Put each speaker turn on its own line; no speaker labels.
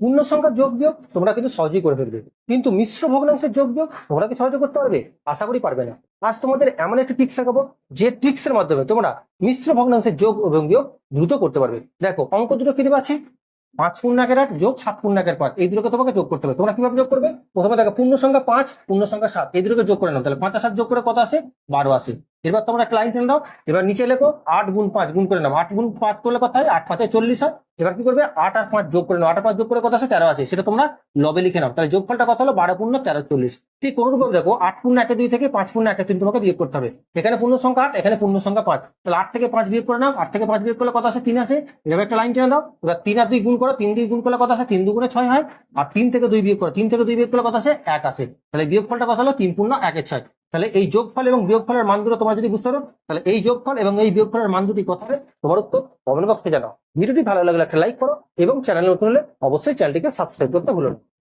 পূর্ণ সংখ্যার যোগ বিয়োগ তোমরা কিন্তু সহজেই করে ফেলবে। কিন্তু মিশ্র ভগ্নাংশের যোগ বিয়োগ তোমরা কি সহজে করতে পারবে? আশা করি পারবে না। আজ তোমাদের এমন একটি ট্রিক্স শেখাবো যে ট্রিক্সের মাধ্যমে তোমরা মিশ্র ভগ্নাংশের যোগ এবং বিয়োগ দ্রুত করতে পারবে। দেখো, অঙ্ক দুটো কি দেওয়া আছে? পাঁচ পূর্ণাকের আট যোগ সাত পূর্ণাকের পাঁচ। এই দুটোকে তোমাকে যোগ করতে হবে। তোমরা কীভাবে যোগ করবে? প্রথমে দেখো, পূর্ণ সংখ্যা পাঁচ, পূর্ণ সংখ্যা সাত। এই দুটোকে যোগ করে নাও। তাহলে পাঁচ সাত যোগ করে কত আসে? বারো আসে। এবার তোমরা একটা লাইন টেনে দাও, এবার নিচে লেখো আট গুণ পাঁচ, গুণ করে নাও। আট গুণ পাঁচ করলে কত হয়? আট পাঁচে চল্লিশ হয়। এবার কি করবে? আট আর পাঁচ যোগ করে নাও। আট পাঁচ যোগ করে কত আসে তেরো আছে। সেটা তোমরা লবে লিখে নাও। তাহলে যোগফলটা কত হলো? বারো পূর্ণ তেরো চল্লিশ। ঠিক কোনো অনুরূপ দেখো, আট পূর্ণ একে দুই থেকে পাঁচ পূর্ণ একে তিন তোমাকে বিয়োগ করতে হবে। এখানে পূর্ণ সংখ্যা আট, এখানে পূর্ণ সংখ্যা পাঁচ। তাহলে আট থেকে পাঁচ বিয়োগ করে নাও। আট থেকে পাঁচ বিয়োগ করলে কত আসে তিন আসে এবার একটা লাইন টেনে দাও। এবার তিন আর দুই গুণ করো। তিন দুই গুণ করলে কত আসে তিন দুগুণে ছয় হয়। আর তিন থেকে দুই বিয়োগ করো। তিন থেকে দুই বিয়োগ করলে কত আসে এক আসে তাহলে বিয়োগফলটা কত হলো? তিন পূর্ণ একের ছয়। তাহলে এই যোগফল এবং বিয়োগফলের মান দুটো তোমার যদি বুঝতে পারো, তাহলে এই যোগফল এবং এই বিয়োগফলের মান দুটি কথা তোমার উত্তর কমেন্ট বক্সে জানাও। ভিডিওটি ভালো লাগলে একটা লাইক করো এবং চ্যানেল নতুন হলে অবশ্যই চ্যানেলটিকে সাবস্ক্রাইব করতে ভুলো না।